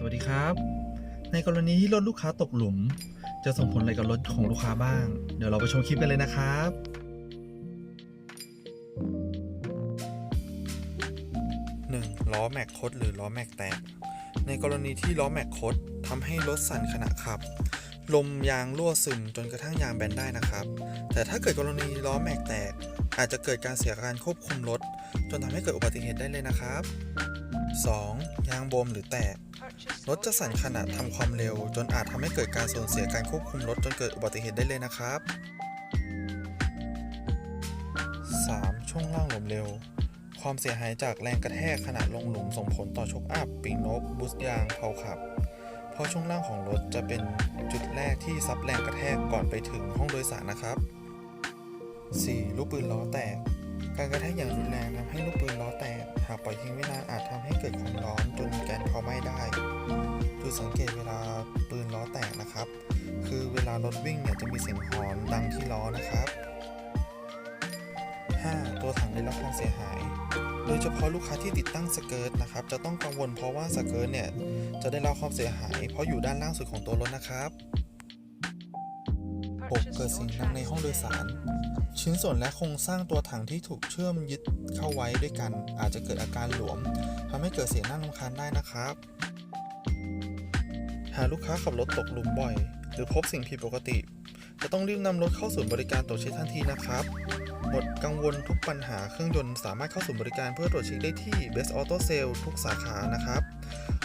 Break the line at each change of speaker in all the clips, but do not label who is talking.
สวัสดีครับ ในกรณีที่รถลูกค้าตกหลุม จะส่งผลอะไรกับรถของลูกค้าบ้าง เดี๋ยวเราไปชมคลิปกันเลยนะครับ
1. ล้อแม็กคดหรือล้อแม็กแตก ในกรณีที่ล้อแม็กคดทำให้รถสั่นขณะขับ ลมยางรั่วซึมจนกระทั่งยางแบนได้นะครับ แต่ถ้าเกิดกรณีล้อแม็กแตก อาจจะเกิดการเสียการควบคุมรถ จนทำให้เกิดอุบัติเหตุได้เลยนะครับ 2. ยางบวมหรือแตก รถจะสั่นขณะทำความเร็ว จนอาจทำให้เกิดการสูญเสียการควบคุมรถจนเกิดอุบัติเหตุได้เลยนะครับ 3. ช่วงล่างหลมเร็ว ความเสียหายจากแรงกระแทกขณะลงหลุมส่งผลต่อชกอัพปีกนกบูสยางเพาขับ เพราะช่วงล่างของรถจะเป็นจุดแรกที่ซับแรงกระแทกก่อนไปถึงห้องโดยสารนะครับ 4. ลูกปืนล้อแตก การกระแทกอย่างรุนแรงทำให้ลูกปืนล้อแตก หากปล่อยทิ้งไว้นานอาจทำให้เกิดความร้อนจนแกนเผาไหม้ได้ สังเกตเวลาปืนล้อแตกนะครับ คือเวลารถวิ่งเนี่ยจะมีเสียงฮอนดังที่ล้อนะครับ 5. ตัวถังได้รับความเสียหาย โดยเฉพาะลูกค้าที่ติดตั้งสเกิร์ตนะครับ จะต้องกังวลเพราะว่าสเกิร์ตเนี่ยจะได้รับความเสียหาย เพราะอยู่ด้านล่างสุดของตัวรถนะครับ 6. เกิดเสียงดังในห้องโดยสาร ชิ้นส่วนและโครงสร้างตัวถังที่ถูกเชื่อมยึดเข้าไว้ด้วยกัน อาจจะเกิดอาการหลวมทำให้เกิดเสียงน่ารำคาญได้นะครับ หากลูกค้าขับรถตกหลุมบ่อย หรือพบสิ่งผิดปกติ จะต้องรีบนำรถเข้าศูนย์บริการตรวจเช็คทันทีนะครับ หมดกังวลทุกปัญหาเครื่องยนต์สามารถเข้าศูนย์บริการเพื่อตรวจเช็คได้ที่ Best Auto Sale ทุกสาขานะครับ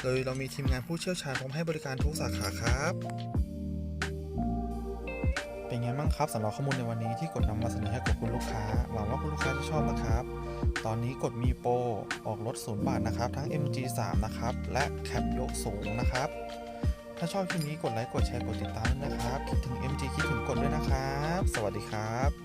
โดยเรามีทีมงานผู้เชี่ยวชาญพร้อมให้บริการทุกสาขาครับ เป็นไงบ้างครับสำหรับข้อมูลในวันนี้ที่กดนำมาเสนอให้กับคุณลูกค้าหวังว่าคุณลูกค้าจะชอบนะครับตอนนี้กดมีโปรออกรถศูนย์บาทนะครับ ทั้ง MG3 นะครับ และแคปยกสูงนะครับ ถ้าชอบคลิปนี้กดไลค์กดแชร์กดติดตามนะครับ คิดถึง MG คิดถึงกดด้วยนะครับ สวัสดีครับ